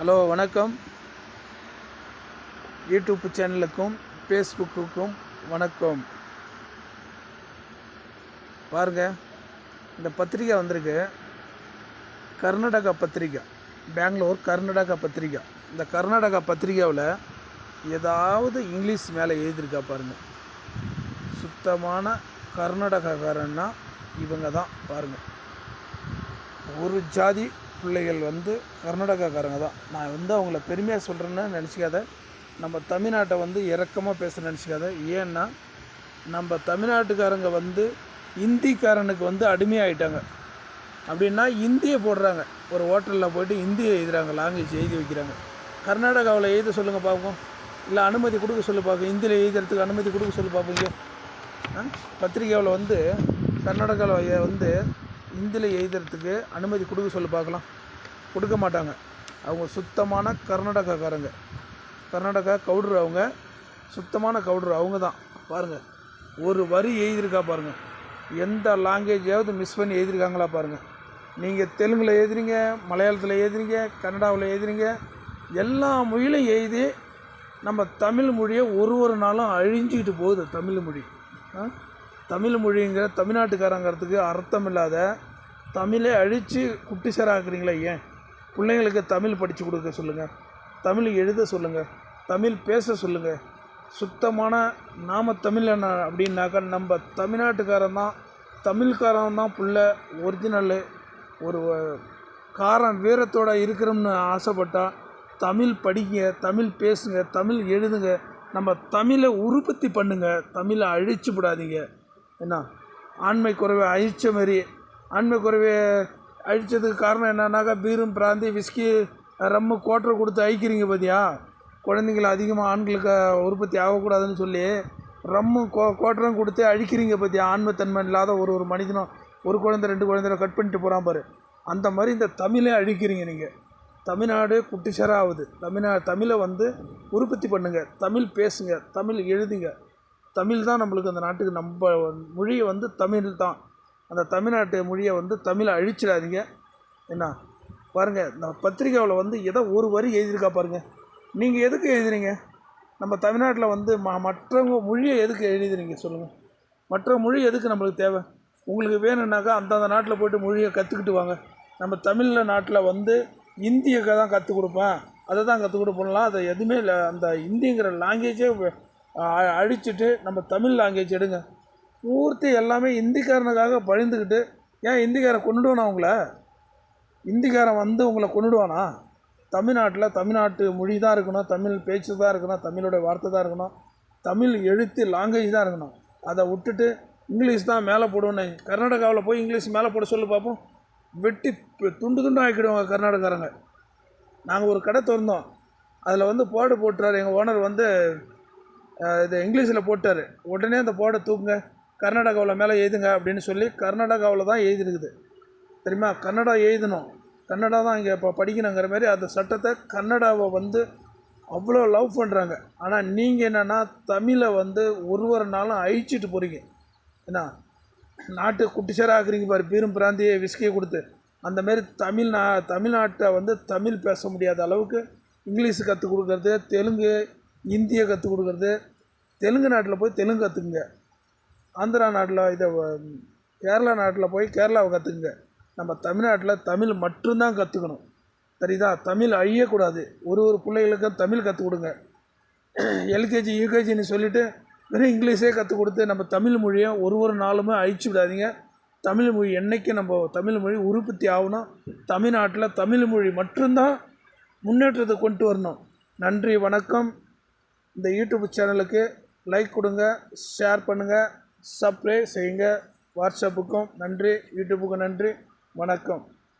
Hello வணக்கம். YouTube சேனலுக்கும் ஃபேஸ்புக்குக்கும் வணக்கம். பாருங்க இந்த பத்திரிக்கை வந்திருக்கு. கர்நாடகா பத்திரிக்கை. பெங்களூர் கர்நாடகா பத்திரிக்கை. இந்த கர்நாடகா பத்திரிக்கையில் ஏதாவது இங்கிலீஷ் மேலே எழுதியிருக்கா பாருங்கள் சுத்தமான கர்நாடகாக்காரன்னா இவங்க தான் பாருங்கள் ஒரு ஜாதி பிள்ளைகள் வந்து கர்நாடகாக்காரங்க தான். நான் வந்து அவங்கள பெருமையாக சொல்கிறேன்னு நினச்சிக்காத. நம்ம தமிழ்நாட்டை வந்து இறக்கமாக பேச நினச்சிக்காத. ஏன்னா நம்ம தமிழ்நாட்டுக்காரங்க வந்து இந்திக்காரனுக்கு வந்து அடிமையாகிட்டாங்க அப்படின்னா இந்தியை போடுறாங்க. ஒரு ஹோட்டலில் போயிட்டு இந்தியை எழுதுகிறாங்க லாங்குவேஜ் எழுதி வைக்கிறாங்க. கர்நாடகாவில் எழுத சொல்லுங்கள் பார்ப்போம் இல்லை அனுமதி கொடுக்க சொல்லி பார்ப்போம் இந்தியில் எழுதுறதுக்கு அனுமதி கொடுக்க சொல்லி பார்ப்போங்க பத்திரிக்கையில் வந்து கர்நாடகாவில் வந்து இந்தியில் எழுதுறதுக்கு அனுமதி கொடுக்க சொல்லி பார்க்கலாம். கொடுக்க மாட்டாங்க. அவங்க சுத்தமான கர்நாடகாக்காரங்க. கர்நாடகா கவுடர் அவங்க. சுத்தமான கவுடர் அவங்க தான். பாருங்கள் ஒரு வரி எழுதியிருக்கா பாருங்கள் எந்த லாங்குவேஜாவது மிஸ் பண்ணி எழுதியிருக்காங்களா பாருங்கள் நீங்கள் தெலுங்கில் எழுதுறீங்க மலையாளத்தில் எழுதுறீங்க கன்னடாவில் எழுதுறீங்க எல்லா மொழியிலும் எழுதி நம்ம தமிழ் மொழியை ஒரு ஒரு நாளும் அழிஞ்சிக்கிட்டு போகுது தமிழ் மொழி. ஆ? தமிழ் மொழிங்கிற தமிழ்நாட்டுக்காரங்கிறதுக்கு அர்த்தம் இல்லாத தமிழை அழித்து குட்டிசராக்குறீங்களே ஏன்? பிள்ளைங்களுக்கு தமிழ் படித்து கொடுக்க சொல்லுங்கள் தமிழ் எழுத சொல்லுங்கள் தமிழ் பேச சொல்லுங்கள் சுத்தமான நாம தமிழன் அப்படின்னாக்கா நம்ம தமிழ்நாட்டுக்காரன் தான் தமிழ்காரன் தான் புள்ள ஒரிஜினலு ஒரு காரம் வீரத்தோடு இருக்கிறோம்னு ஆசைப்பட்டால் தமிழ் படிங்க தமிழ் பேசுங்க தமிழ் எழுதுங்க. நம்ம தமிழை உற்பத்தி பண்ணுங்கள் தமிழை அழிச்சு விடாதீங்க. என்ன? ஆண்மை குறைவை அழிச்ச மாதிரி ஆண்மை குறைவை அழிச்சதுக்கு காரணம் என்னன்னாக்கா பீரும் பிராந்தி விஸ்கி ரம்மு கோட்டரை கொடுத்து அழிக்கிறீங்க பார்த்தியா குழந்தைங்கள அதிகமாக ஆண்களுக்கு உற்பத்தி ஆகக்கூடாதுன்னு சொல்லி ரம்மு கோ கோட்டரும் கொடுத்து அழிக்கிறீங்க பார்த்தியா ஆண்மைத்தன்மை இல்லாத ஒரு ஒரு மனிதனும் ஒரு குழந்தை ரெண்டு குழந்தைய கட் பண்ணிட்டு போகிறான் பாரு. அந்த மாதிரி இந்த தமிழை அழிக்கிறீங்க நீங்கள் தமிழ்நாடு குட்டிச்சராகுது தமிழ்நா தமிழை வந்து உற்பத்தி பண்ணுங்கள் தமிழ் பேசுங்க. தமிழ் எழுதுங்க. தமிழ் தான் நம்மளுக்கு அந்த நாட்டுக்கு நம்ம மொழியை வந்து தமிழ் தான் அந்த தமிழ்நாட்டு மொழியை வந்து தமிழை அழிச்சிடாதீங்க. என்ன? பாருங்கள் இந்த பத்திரிக்கையில் வந்து ஏதோ ஒரு வரி எழுதியிருக்கா பாருங்கள் நீங்கள் எதுக்கு எழுதுறீங்க? நம்ம தமிழ்நாட்டில் வந்து ம மற்றவங்க மொழியை எதுக்கு எழுதுறீங்க சொல்லுங்கள் மற்ற மொழி எதுக்கு நம்மளுக்கு தேவை? உங்களுக்கு வேணும்னாக்கா அந்தந்த நாட்டில் போய்ட்டு மொழியை கற்றுக்கிட்டு வாங்க. நம்ம தமிழில் நாட்டில் வந்து இந்தியக்கு தான் கற்றுக் கொடுப்பேன். அதை தான் கற்றுக் கொடுப்போம்லாம் அதை எதுவுமே இல்லை. அந்த இந்திங்கிற லாங்குவேஜே அழிச்சிட்டு நம்ம தமிழ் லாங்குவேஜ் எடுங்க. பூர்த்தி எல்லாமே இந்திக்காரனுக்காக பழிந்துக்கிட்டு ஏன் இந்திக்காரன் கொண்டுடுவானா அவங்கள இந்திக்காரன் வந்து உங்களை கொண்டுடுவானா தமிழ்நாட்டில் தமிழ்நாட்டு மொழி தான் இருக்கணும் தமிழ் பேச்சு தான் இருக்கணும் தமிழோடைய வார்த்தை தான் இருக்கணும் தமிழ் எழுத்து லாங்குவேஜ் தான் இருக்கணும். அதை விட்டுட்டு இங்கிலீஷ் தான் மேலே போடுவோன்னு கர்நாடகாவில் போய் இங்கிலீஷ் மேலே போட சொல்லி பார்ப்போம். வெட்டி துண்டு துண்டு ஆக்கிடுவாங்க கர்நாடகாரங்க. நாங்கள் ஒரு கடை திறந்தோம். அதில் வந்து போர்டு போட்டுறாரு எங்கள் ஓனர் வந்து இது இங்கிலீஷில் போட்டார். உடனே அந்த போர்டை தூக்குங்க. கர்நாடகாவில் மேலே எழுதுங்க அப்படின்னு சொல்லி கர்நாடகாவில் தான் எழுதிருக்குது. தெரியுமா? கன்னடா எழுதணும். கன்னடா தான் இங்கே இப்போ படிக்கணுங்கிற மாதிரி அந்த சட்டத்தை கன்னடாவை வந்து அவ்வளோ லவ் பண்ணுறாங்க ஆனால் நீங்கள் என்னென்னா தமிழை வந்து ஒரு ஒரு நாளும் அழிச்சிட்டு போகிறீங்க என்ன நாட்டு குட்டிச்சராக்குறீங்க பாரு பீரும் பிராந்தியை விஸ்கியை கொடுத்து. அந்தமாரி தமிழ்நா தமிழ் நா தமிழ்நாட்டை வந்து தமிழ் பேச முடியாத அளவுக்கு இங்கிலீஷ் கற்றுக் கொடுக்கறது தெலுங்கு இந்தியை கற்றுக் கொடுக்கறது. தெலுங்கு நாட்டில் போய் தெலுங்கு கற்றுக்குங்க ஆந்திரா நாட்டில் இதை கேரளா நாட்டில் போய் கேரளாவை கற்றுக்குங்க நம்ம தமிழ்நாட்டில் தமிழ் மட்டும்தான் கற்றுக்கணும் சரிதா? தமிழ் அழியக்கூடாது. ஒரு ஒரு பிள்ளைகளுக்கும் தமிழ் கற்றுக் கொடுங்க. எல்கேஜி யூகேஜின்னு சொல்லிவிட்டு வெறும் இங்கிலீஷே கற்றுக் கொடுத்து நம்ம தமிழ் மொழியை ஒரு ஒரு நாளுமே அழிச்சு விடாதீங்க. தமிழ் மொழி என்றைக்கு நம்ம தமிழ் மொழி உற்பத்தி ஆகணும்? தமிழ்நாட்டில் தமிழ் மொழி மட்டும்தான் முன்னேற்றத்தை கொண்டு வரணும். நன்றி வணக்கம். இந்த யூடியூப் சேனலுக்கு லைக் கொடுங்க ஷேர் பண்ணுங்கள் சப்ஸ்கிரைப் செய்யுங்க. வாட்ஸ்அப்புக்கும் நன்றி யூடியூப்புக்கும் நன்றி. வணக்கம்.